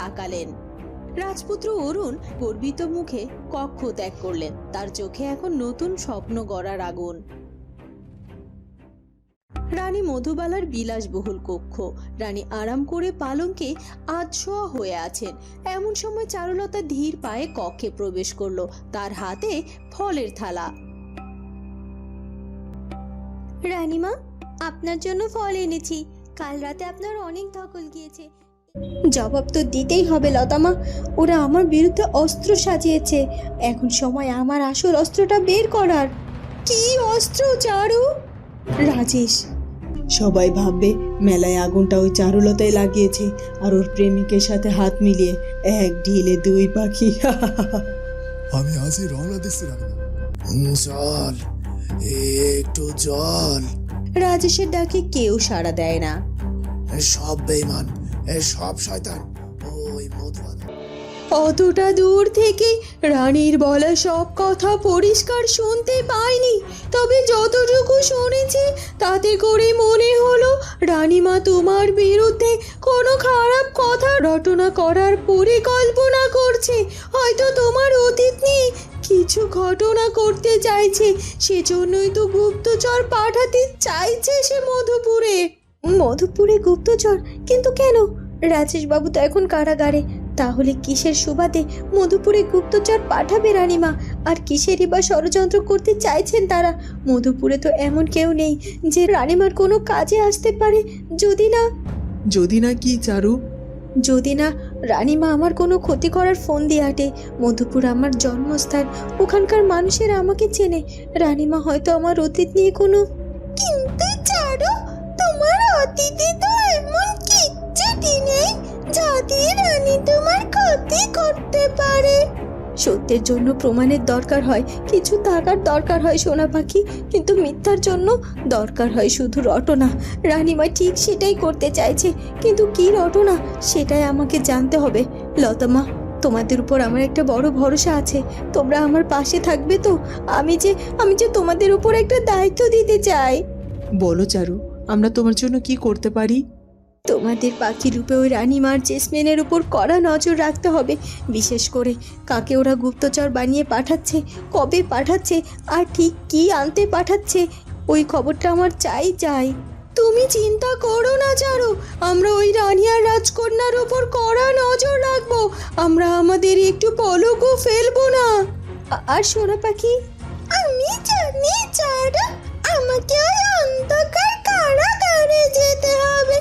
তাকালেন। রাজপুত্র অরুণ গর্বিত মুখে কক্ষ ত্যাগ করলেন। তার চোখে এখন নতুন স্বপ্ন গড়ার আগুন। রানী মধুবালার বিলাসবহুল কক্ষ। রানী আরাম করে পালঙ্কে আধশোয়া হয়ে আছেন। এমন সময় চারুলতা ধীর পায়ে কক্ষে প্রবেশ করল। তার হাতে ফলের থালা। রানীমা, আপনার জন্য ফল এনেছি। কাল রাতে আপনার অনেক ধকল গিয়েছে। জবাব তো দিতেই হবে লতামা ওরা আমার বিরুদ্ধে অস্ত্র সাজিয়েছে। এখন সময় আমার আসল অস্ত্রটা বের করার। কি অস্ত্র চারু? রাজেশ। সবাই ভাববে মেলায় আগুনটা ওই চারুলতায় লাগিয়েছে আর ওর প্রেমিকের সাথে হাত মিলিয়ে এক ঢিলে দুই পাখি। আমি আজই রওনা দিচ্ছি রানীমা। জল একটু জল রাজেশের ডাকে কেউ সাড়া দেয় না। সব বেইমান। সব শয়তান। ওই মধুবালা। অতটা দূর থেকে রানীর বলা সব কথা পরিষ্কার শুনতে পাইনি। তবে যতটুকু শুনেছি তাতে করে মনে হলো রানীমা তোমার বিরুদ্ধে কোনো খারাপ কথা রটনা করার পরিকল্পনা করছে। হয়তো তোমার অতীত নিয়ে কিছু ঘটনা করতে চাইছে সেজন্যই তো গুপ্তচর পাঠাতে চাইছে সে মধুপুরে। মধুপুরে গুপ্তচর? কিন্তু কেন? রাজেশ বাবু তো এখন কারাগারে। তাহলে কিসের সুবাদে মধুপুরে গুপ্তচর পাঠাবে রানীমা? আর কিসেরই বা ষড়যন্ত্র করতে চাইছেন তারা? মধুপুরে তো এমন কেউ নেই যে রানীমার কোনো কাজে আসতে পারে। যদি না যদি না কি চারু? যদি না রানীমা আমার কোনো ক্ষতি করার ফোন দিয়ে আটে। মধুপুর আমার জন্মস্থান। ওখানকার মানুষেরা আমাকে চেনে। রানীমা হয়তো আমার অতীত নিয়ে কোনো কিন্তু চারু তোমার অতীতে তো নেই যাতে রানী তোমার ক্ষতি করতে পারে। সত্যের জন্য প্রমাণের দরকার হয় কিছু টাকার দরকার হয় সোনা পাখি কিন্তু মিথ্যার জন্য দরকার হয় শুধু রটনা। রানীমা ঠিক সেটাই করতে চাইছে কিন্তু কি রটনা সেটাই আমাকে জানতে হবে। লতামা তোমাদের উপর আমার একটা বড় ভরসা আছে তোমরা আমার পাশে থাকবে তো? আমি যে আমি যে তোমাদের উপর একটা দায়িত্ব দিতে চাই। বলো চারু আমরা তোমার জন্য কি করতে পারি? তোমাদের পাখি রূপে ওই রানীমার জেসমিনের উপর কড়া নজর রাখতে হবে। বিশেষ করে কাকে ওরা গুপ্তচর বানিয়ে পাঠাচ্ছে, কবে পাঠাচ্ছে, আর ঠিক কি আনতে পাঠাচ্ছে, ওই খবরটা আমার চাই চাই। তুমি চিন্তা করো না চারু আমরা ওই রানী আর রাজকন্যার উপর কড়া নজর রাখব। আমরা আমাদের একটু পলকও ফেলব না। আর সোনা পাখি, আমি জানি চারু আমাকে ওই অন্ধকার কারাগারে যেতে হবে।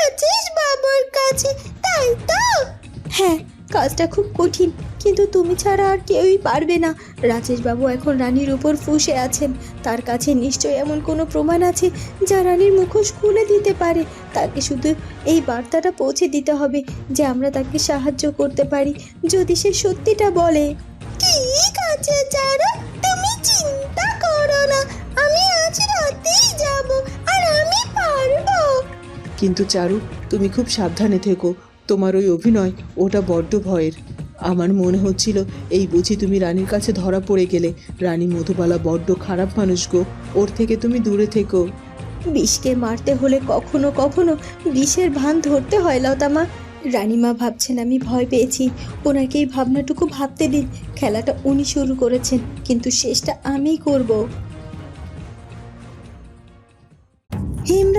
রাজেশ বাবুর কাছে? তাই তো? হ্যাঁ কাজটা খুব কঠিন, কিন্তু তুমি ছাড়া আর কেউই পারবে না। রাজেশ বাবু এখন রানীর উপর ফুঁসে আছেন। তার কাছে নিশ্চয়ই এমন কোনো প্রমাণ আছে যা রানীর মুখোশ খুলে দিতে পারে। তাকে শুধু এই বার্তাটা পৌঁছে দিতে হবে যে আমরা তাকে সাহায্য করতে পারি, যদি সে সত্যিটা বলে। ঠিক আছে তুমি চিন্তা করো না। আমি আজ রাতেই কিন্তু চারু, তুমি খুব সাবধানে থেকো। তোমার ওই অভিনয়, ওটা বড্ড ভয়ের। আমার মনে হচ্ছিল, এই বুঝি তুমি রানীর কাছে ধরা পড়ে গেলে। রানী মধুবালা বড্ড খারাপ মানুষ গো, ওর থেকে তুমি দূরে থেকো। বিষকে মারতে হলে কখনো কখনো বিষের ভান ধরতে হয়, লতামা। রানীমা ভাবছেন, আমি ভয় পেয়েছি। ওনাকে এই ভাবনাটুকু ভাবতে দিন। খেলাটা উনি শুরু করেছেন, কিন্তু শেষটা আমিই করব।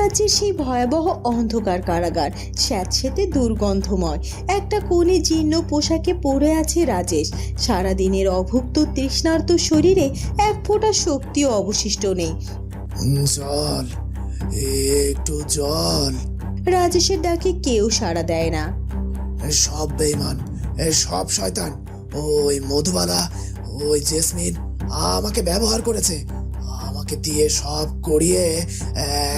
হেমরাজ্যের সেই ভয়াবহ অন্ধকার কারাগার স্যাঁতসেতে দুর্গন্ধময়। একটা কোণে জীর্ণ পোশাকে পড়ে আছে রাজেশ। সারাদিনের অভুক্ত তৃষ্ণার্ত শরীরে এক ফোঁটা শক্তিও অবশিষ্ট নেই। জল একটু জল। রাজেশের ডাকে কেউ সাড়া দেয় না। সব বেইমান সব শয়তান। ওই মধুবালা ওই জেসমিন আমাকে ব্যবহার করেছে। দিয়ে সব করিয়ে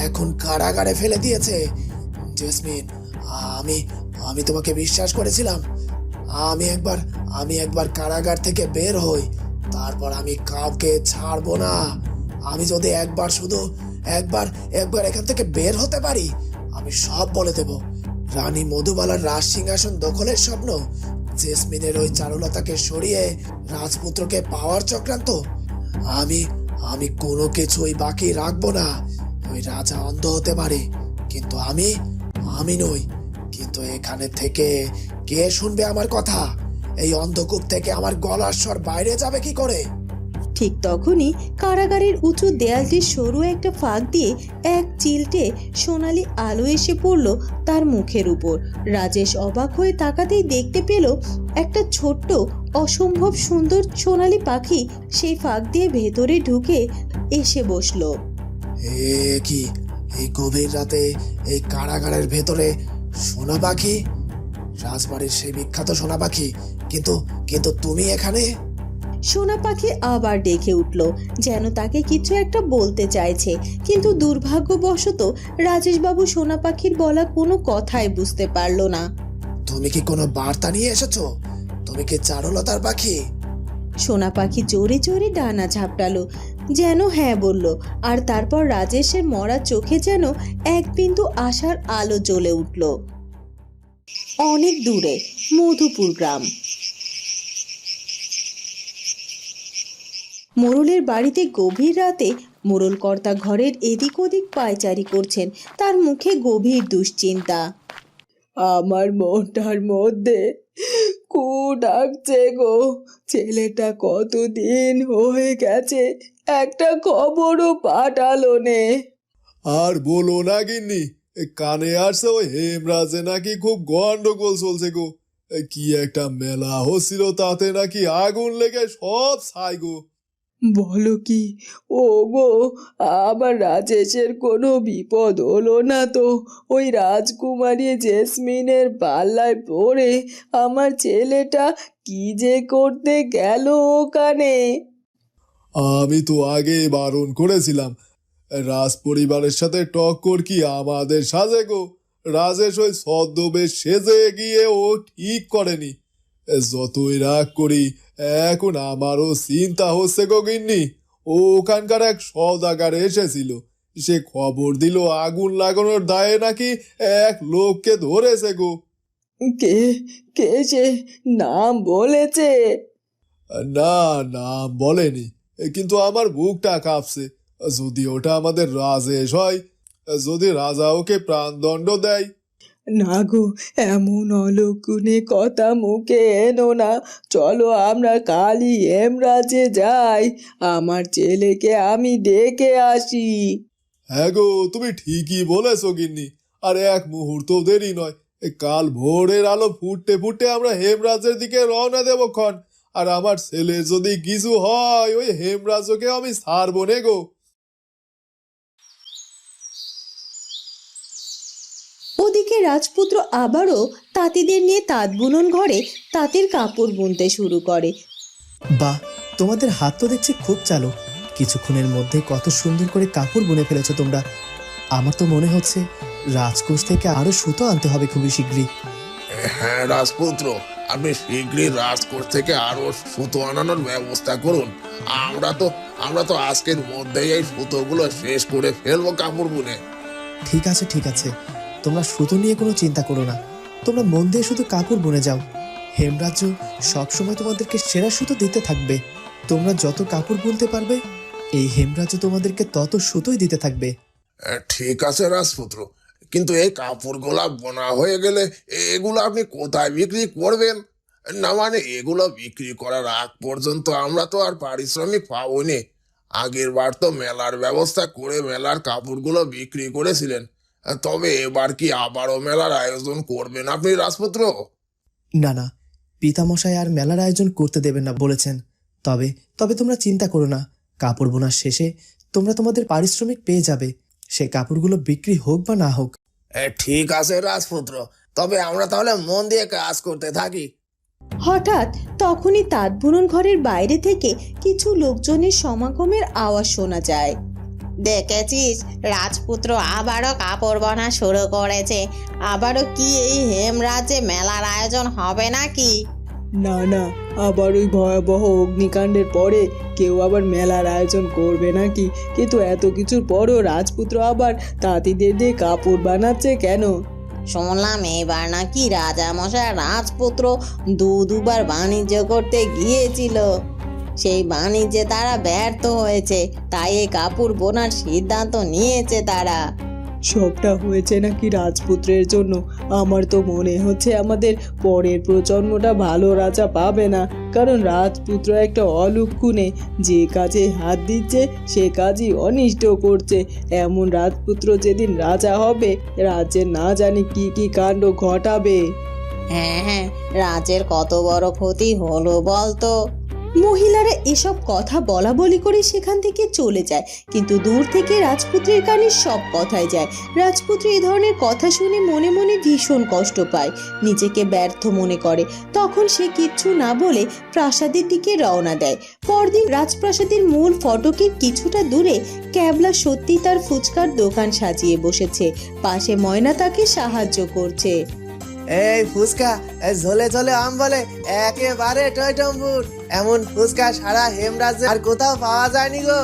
এখন কারাগারে ফেলে দিয়েছে। জেসমিন, আমি আমি তোমাকে বিশ্বাস করেছিলাম। আমি একবার আমি একবার কারাগার থেকে বের হই, তারপর আমি কাউকে ছাড়বো না। আমি যদি একবার শুধু, একবার একবার এখান থেকে বের হতে পারি, আমি সব বলে দেব। রানী মধুবালার রাজ সিংহাসন দখলের স্বপ্ন, জেসমিনের ওই চারুলতাকে সরিয়ে রাজপুত্রকে পাওয়ার চক্রান্ত। আমি আমি কোনো কিছুই বাকি রাখব না। ওই রাজা অন্ধ হতে পারে, কিন্তু আমি আমি নই। কিন্তু এখানে থেকে কে শুনবে আমার কথা? এই অন্ধকূপ থেকে আমার গলার স্বর বাইরে যাবে কি করে? ঠিক তখনই কারাগারের উঁচু দেয়ালটির সরু একটা ফাঁক দিয়ে এক চিলটে সোনালি আলো এসে পড়ল তার মুখের উপর। রাজেশ অবাক হয়ে তাকাতেই দেখতে পেল একটা ছোট্ট, অসম্ভব সুন্দর সোনালি পাখি সেই ফাঁক দিয়ে ভেতরে ঢুকে এসে বসল। এ কি? এই গভীর রাতে এই কারাগারের ভেতরে সোনা পাখি? রাজবাড়ির সেই বিখ্যাত সোনা পাখি। কিন্তু কিন্তু তুমি এখানে? সোনা পাখি আবার ডেকে উঠল যেন তাকে কিছু একটা বলতে চাইছে। কিন্তু দুর্ভাগ্যবশত রাজেশবাবু সোনা পাখির বলা কোনো কথাই বুঝতে পারল না। তুমি কি কোনো বার্তা নিয়ে এসেছ? তুমি কি চারুলতার পাখি? সোনা পাখি জোরে জোরে ডানা ঝাপটালো যেন হ্যাঁ বলল আর তারপর রাজেশের মরা চোখে যেন এক বিন্দু আশার আলো জ্বলে উঠল। অনেক দূরে মধুপুর গ্রাম। মোরলের বাড়িতে গভীর রাতে মোরল কর্তা ঘরের এদিক ওদিক পায়চারি করছেন। তার মুখে গভীর দুশ্চিন্তা। আমার মনটার মধ্যে কু ডাকছে গো। ছেলেটা কতদিন হয়ে গেছে, একটা খবরও পাঠালো নে। আর বলো না গিন্নি কানে আসছে ওই হেমরাজে নাকি খুব গন্ডগোল চলছে গো। কি একটা মেলা হচ্ছিল তাতে নাকি আগুন লেগে সব ছাই গো। বলো কি? ও গো আবার রাজেশের কোনো বিপদ হলো না তো। ওই রাজকুমারী জেসমিনের পাল্লায় পড়ে আমার ছেলেটা কি যে করতে গেল ওখানে? আমি তো আগে বারণ করেছিলাম, রাজ পরিবারের সাথে টক্কর কি আমাদের সাজে গো? রাজেশ ওই ছদ্মবেশ সেজে গিয়ে ও ঠিক করেনি। যতই রাগ করি এখন আমারও চিন্তা হচ্ছে গো গিন্নি। ওখানকার এক সওদাগার এসেছিল। সে খবর দিল আগুন লাগানোর দায়ে নাকি এক লোককে ধরেছে গো। কে কে সে? নাম বলেছে। না নাম বলেনি কিন্তু আমার বুকটা কাঁপছে। যদি ওটা আমাদের রাজেশ হয় যদি রাজা ওকে প্রাণদণ্ড দেয় না গো, এমন অলক্ষণে কথা মুখে এনো না। চলো আমরা কালই হেমরাজে যাই, আমার ছেলেকে আমি ডেকে আসি। হ্যাঁ গো, তুমি ঠিকই বলেছ গিন্নি। আর এক মুহূর্ত দেরি নয় কাল ভোরের আলো ফুটতে ফুটতে আমরা হেমরাজের দিকে রওনা দেবো ক্ষণ। আর আমার ছেলে যদি কিছু হয়, ওই হেমরাজকে আমি ছাড়বো নে গো। ওদিকে রাজপুত্র আবারও তাঁতিদের নিয়ে তাঁত বুনন ঘরে তাঁতের কাপড় বুনতে শুরু করে। বাহ তোমাদের হাত তো দেখছি খুব চালো কিছুক্ষণের মধ্যে কত সুন্দর করে কাপড় বুনে ফেলেছো তোমরা। আমার তো মনে হচ্ছে রাজকোষ থেকে আরও সুতো আনতে হবে খুবই শীঘ্রই। হ্যাঁ রাজপুত্র আপনি শীঘ্রই রাজকোষ থেকে আরও সুতো আনানোর ব্যবস্থা করুন। আমরা তো আমরা তো আজকের মধ্যেই এই সুতোগুলো শেষ করে ফেলব কাপড় বুনে। ঠিক আছে ঠিক আছে। তোমরা সুতো নিয়ে কোনো চিন্তা করো না। তোমরা মন দিয়ে শুধু কাপড় বুনে যাও। হেমরাজ্য সবসময় তোমাদেরকে সেরা সুতো দিতে থাকবে। তোমরা যত কাপড় বুনতে পারবে, এই হেমরাজ্য তোমাদেরকে তত সুতোই দিতে থাকবে। ঠিক আছে রাজপুত্র, কিন্তু এই কাপড়গুলা বোনা হয়ে গেলে এগুলো আপনি কোথায় বিক্রি করবেন? না মানে এগুলো বিক্রি করার আগ পর্যন্ত আমরা তো আর পারিশ্রমিক পাবো নি। আগের বার তো মেলার ব্যবস্থা করে মেলার কাপড়গুলো বিক্রি করেছিলেন। তবে এবার কি আবারও মেলার আয়োজন করবেন আপনি রাজপুত্র? না না। পিতামশাই আর মেলার আয়োজন করতে দেবেন না বলেছেন। তবে তবে তোমরা চিন্তা করো না। কাপড় বোনার শেষে তোমরা তোমাদের পারিশ্রমিক পেয়ে যাবে। সে কাপড়গুলো বিক্রি হোক বা না হোক। ঠিক আছে রাজপুত্র। তবে আমরা তাহলে মন দিয়ে কাজ করতে থাকি। হঠাৎ তখনই তাঁত বুনন ঘরের বাইরে থেকে কিছু লোকজনের সমাগমের আওয়াজ শোনা যায়। দেখেছিস? রাজপুত্র আবারও কাপড় বোনা শুরু করেছে। আবারও কি এই হেমরাজ্যে মেলার আয়োজন হবে নাকি? না না আবার ওই ভয়াবহ অগ্নিকাণ্ডের পরে কেউ আবার মেলার আয়োজন করবে নাকি? কিন্তু এত কিছুর পরও রাজপুত্র আবার তাঁতিদের দিয়ে কাপড় বানাচ্ছে কেন? শুনলাম এবার নাকি রাজামশাই রাজপুত্র দু দুবার বাণিজ্য করতে গিয়েছিল। সেই বাণিজ্যে তারা ব্যর্থ হয়েছে তাই এই কাপড় বোনার সিদ্ধান্ত নিয়েছে তারা। সবটা হয়েছে নাকি রাজপুত্রের জন্য? আমার তো মনে হচ্ছে আমাদের পরের প্রজন্মটা ভালো রাজা পাবে না। কারণ রাজপুত্র একটা অলুক্ষুনে যে কাজে হাত দিচ্ছে সে কাজই অনিষ্ট করছে। এমন রাজপুত্র যেদিন রাজা হবে রাজ্যের না জানি কি কি কাণ্ড ঘটাবে। হ্যাঁ হ্যাঁ রাজের কত বড় ক্ষতি হলো বলতো। মহিলারা এসব কথা বলা বলি করে সেখান থেকে চলে যায়, কিন্তু দূর থেকে রাজপুত্রের কানে সব কথাই যায়। রাজপুত্র এই ধরনের কথা শুনে মনে মনে ভীষণ কষ্ট পায়, নিজেকে ব্যর্থ মনে করে। তখন সে কিচ্ছু না বলে প্রাসাদের দিকে রওনা দেয়। পরদিন রাজপ্রাসাদের মূল ফটকের কিছুটা দূরে ক্যাবলা সত্যি তার ফুচকার দোকান সাজিয়ে বসেছে। পাশে ময়না তাকে সাহায্য করছে। এই ফুচকা এই ঝোলে ঝোলে আম বলে একেবারে টয়টম্বুর। এমন ফুচকা সারা হেমরাজ্যে আর কোথাও পাওয়া যায়নি গো।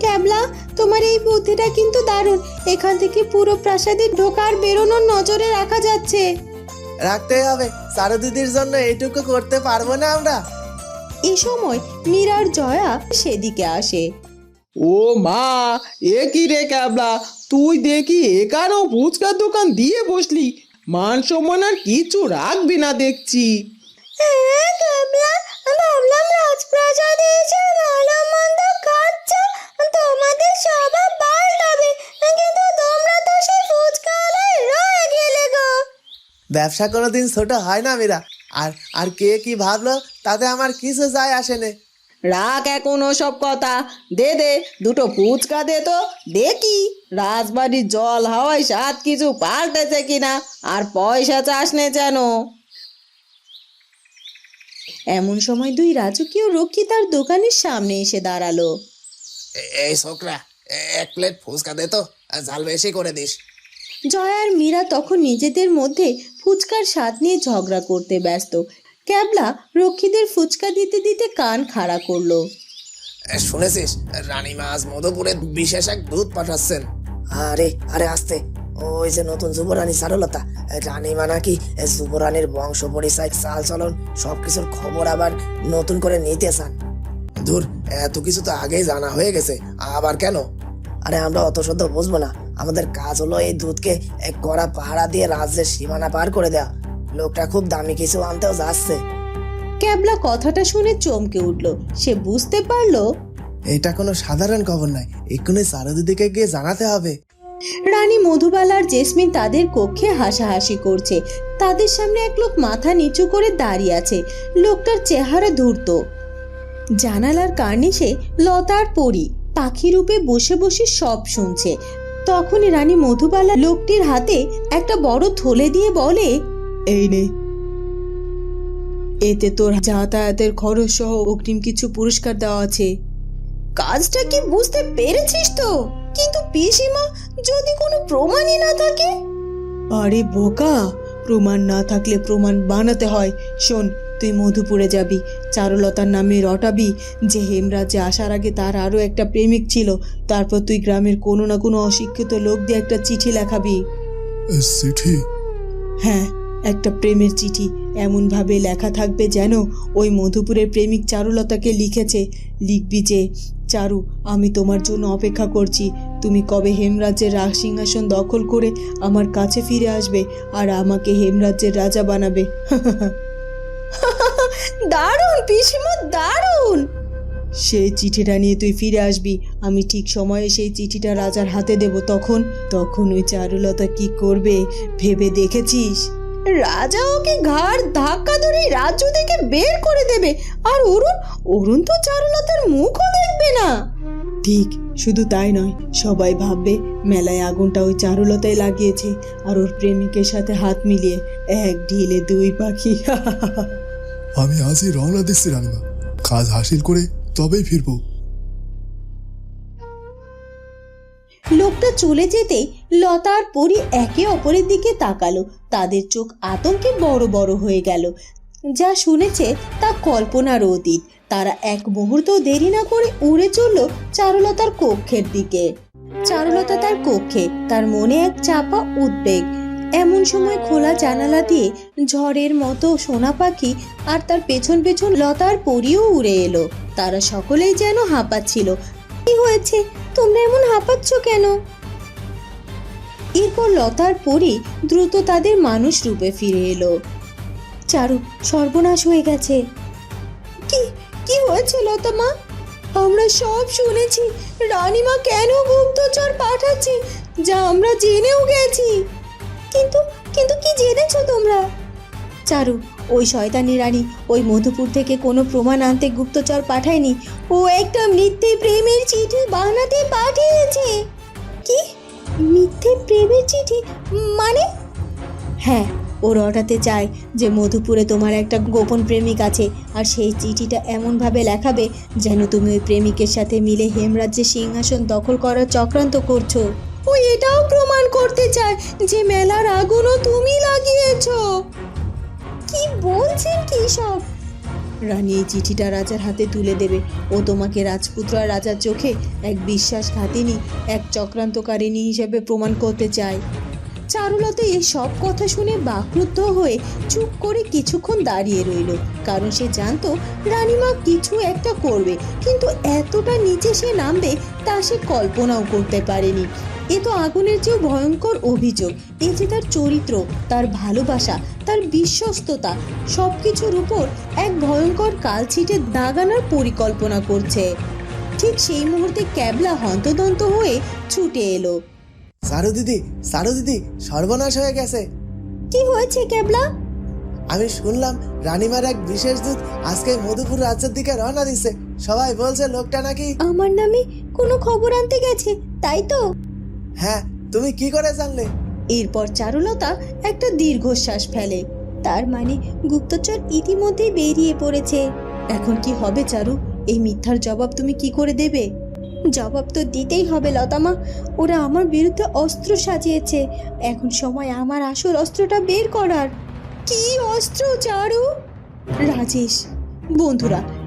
ক্যাবলা তোমার এই বুদ্ধিটা কিন্তু দারুণ। এখান থেকে পুরো প্রাসাদে ঢোকার বেরোনোর নজরে রাখা যাচ্ছে। রাখতেই হবে। চারু দিদির জন্য এটুকু করতে পারব না আমরা। এ সময় মীরার জয়া সেদিকে আসে। ও মা এ কি রে ক্যাবলা তুই দেখি এখানেও ফুচকার দোকান দিয়ে বসলি। মান সম্মান আর কিছু রাখবি না দেখছি। ভাবলাম রাজপ্রাসাদে এসে ভালো মন্দ খাচ্ছ তোমাদের স্বভাব পাল্টাবে কিন্তু তোমরা তো সেই ফুচকাওয়ালায় রয়ে গেলে গো। ব্যবসা কোনোদিন ছোট হয় না মীরা। আর আর কে কি ভাবলো তাতে আমার কিছু যায় আসে না। রাখ এখন সব কথা। দে দে দুটো ফুচকা দে তো দেখি। রাজবাড়ির জল হাওয়ায় সাত কিছু পাল্টেছে কিনা? আর পয়সা চাস নে যেন। এমন সময় দুই রাজকীয় রক্ষী তার দোকানের সামনে এসে দাঁড়াল। এই ছোকরা এক প্লেট ফুচকা দে তো ঝাল বেশি করে দিস। জয়া আর মীরা তখন নিজেদের মধ্যে ফুচকার স্বাদ নিয়ে ঝগড়া করতে ব্যস্ত। ক্যাবলা রক্ষীদের ফুচকা দিতে দিতে কান খাড়া করল। শুনেছিস? রানীমা আজ মধুপুরে বিশেষ এক দুধ পাঠাচ্ছেন। আরে আরে আসতে। ওই যে নতুন যুবরানী চারুলতা রানীমা নাকি এ যুবরানীর বংশ পরিচয় চাল চলন, সবকিছুর খবর আবার নতুন করে নিতে চান। দূর এত কিছু তো আগেই জানা হয়ে গেছে, আবার কেন? আরে আমরা অত শত বুঝব না। আমাদের কাজ হলো এই দুধকে এক কড়া পাহারা দিয়ে রাজ্যের সীমানা পার করে দেয়া লোকটা খুব দামি কিছু আনতেও যাচ্ছে। ক্যাবলা কথাটা শুনে চমকে উঠল। সে বুঝতে পারল এটা কোনো সাধারণ খবর নয়। এক্ষুনি চারু দিদিকে গিয়ে জানাতে হবে। রানী মধুবালা আর জেসমিন তাদের কক্ষে হাসাহাসি করছে। তাদের সামনে এক লোক মাথা নিচু করে দাঁড়িয়ে আছে। লোকটার চেহারা ধূর্ত। জানালার কার্নিশে লতার পরি পাখি রূপে বসে বসে সব শুনছে। তখনই রানী মধুবালা লোকটির হাতে একটা বড় থলে দিয়ে বলে, এই নে। এতে তোর যাতায়াতের খরচ সহ অগ্রিম কিছু পুরস্কার দেওয়া আছে। কাজটা কি বুঝতে পেরেছিস তো? কিন্তু পিসিমা যদি কোনো প্রমাণই না থাকে? আরে বোকা প্রমাণ না থাকলে প্রমাণ বানাতে হয়। শোন তুই মধুপুরে যাবি চারুলতার নামে রটাবি। যে হেমরাজ্যে আসার আগে তার আরও একটা প্রেমিক ছিল। তারপর তুই গ্রামের কোনো না কোনো অশিক্ষিত লোক দিয়ে একটা চিঠি লেখাবি। চিঠি? হ্যাঁ। একটা প্রেমের চিঠি। এমনভাবে লেখা থাকবে যেন ওই মধুপুরের প্রেমিক চারুলতাকে লিখেছে। লিখবি যে, চারু, আমি তোমার জন্য অপেক্ষা করছি। তুমি কবে হেমরাজ্যের রাজ সিংহাসন দখল করে আমার কাছে ফিরে আসবে আর আমাকে হেমরাজ্যের রাজা বানাবে? দারুণ, পিসিমা, দারুণ! সেই চিঠিটা নিয়ে তুই ফিরে আসবি। আমি ঠিক সময়ে সেই চিঠিটা রাজার হাতে দেব। তখন তখন ওই চারুলতা কি করবে ভেবে দেখেছিস? রাজা ওকে ঘাড় ধাক্কা ধরে রাজ্য থেকে বের করে দেবে। আর অরুণ অরুণ তো চারুলতার মুখও দেখবে না। ঠিক শুধু তাই নয় সবাই ভাববে মেলায় আগুনটা ওই চারুলতায় লাগিয়েছে আর ওর প্রেমিকের সাথে হাত মিলিয়ে এক ঢিলে দুই পাখি। আমি আজই রওনা দিচ্ছি রানীমা। কাজ হাসিল করে তবেই ফিরবো। লোকটা চলে যেতে লতা আর পরি একে অপরের দিকে তাকালো। তাদের চোখ আতঙ্কে বড় বড় হয়ে গেল। যা শুনেছে তা কল্পনার অতীত। তারা এক মুহূর্ত দেরি না করে উড়ে চলল চারুলতার কক্ষের দিকে। চারুলতা তার কক্ষে, তার মনে এক চাপা উদ্বেগ। এমন সময় খোলা জানালা দিয়ে ঝড়ের মতো সোনা পাখি আর তার পেছন পেছন লতার পরিও উড়ে এলো। তারা সকলেই যেন হাঁপাচ্ছিল। কি হয়েছে? তোমরা এমন হাঁপাচ্ছ কেন? এরপর লতার পরি দ্রুত তাদের মানুষ রূপে ফিরে এলো। চারু সর্বনাশ হয়ে গেছে। কি কি হয়েছে লতা মা? আমরা সব শুনেছি, রানীমা কেন গুপ্তচর পাঠাচ্ছে, যা আমরা জেনেও গেছি। কিন্তু কিন্তু কি জেনেছো তোমরা? চারু, ওই শয়তানি রানী ওই মধুপুর থেকে কোনো প্রমাণ আনতে গুপ্তচর পাঠায়নি। ও একটা মিথ্যে প্রেমের চিঠি বানাতে পাঠিয়েছে। কি? মিথ্যে প্রেমের চিঠি? মানে? হ্যাঁ ও রটাতে চায় যে মধুপুরে তোমার একটা গোপন প্রেমিক আছে, আর সেই চিঠিটা এমনভাবে লেখাবে যেন তুমি ওই প্রেমিকের সাথে মিলে হেমরাজ্যের সিংহাসন দখল করার চক্রান্ত করছ। ও এটাও প্রমাণ করতে চায় যে মেলার আগুনও তুমি লাগিয়েছো। কি বলছেন কি সব? রানী এই চিঠিটা রাজার হাতে তুলে দেবে। ও তোমাকে রাজপুত্র আর রাজার চোখে এক বিশ্বাস বিশ্বাসঘাতিনী, এক চক্রান্তকারিণী হিসেবে প্রমাণ করতে চায়। চারুলতা এই সব কথা শুনে বাক্রুদ্ধ হয়ে চুপ করে কিছুক্ষণ দাঁড়িয়ে রইল। কারণ সে জানতো রানীমা কিছু একটা করবে, কিন্তু এতটা নিচে সে নামবে তা সে কল্পনাও করতে পারেনি। এ তো আগুনের চেয়েও ভয়ঙ্কর অভিযোগ। এ যে তার চরিত্র তার ভালোবাসা তার বিশ্বস্ততা সব কিছুর উপর এক ভয়ঙ্কর কালছিটে দাগানোর পরিকল্পনা করছে। ঠিক সেই মুহূর্তে ক্যাবলা হন্তদন্ত হয়ে ছুটে এলো। সারু দিদি সারু দিদি সর্বনাশ হয়ে গেছে। কি হয়েছে ক্যাবলা? আমি শুনলাম রানীমার এক বিশেষ দূত আজকে মধুপুর রাজ্যের দিকে রওনা দিছে। সবাই বলছে লোকটা নাকি আমার নামে কোনো খবর আনতে গেছে তাই তো? হ্যাঁ তুমি কি করে জানলে? এরপর চারুলতা একটা দীর্ঘশ্বাস ফেলে। তার মানে গুপ্তচর ইতিমধ্যেই বেরিয়ে পড়েছে। এখন কি হবে চারু? এই মিথ্যার জবাব তুমি কি করে দেবে? জবাব তো দিতেই হবে লতামা ওরা আমার বিরুদ্ধে অস্ত্র সাজিয়েছে। এখন সময় আমার আসল অস্ত্রটা বের করার। কি অস্ত্র, চারু? রাজেশ, বন্ধুরা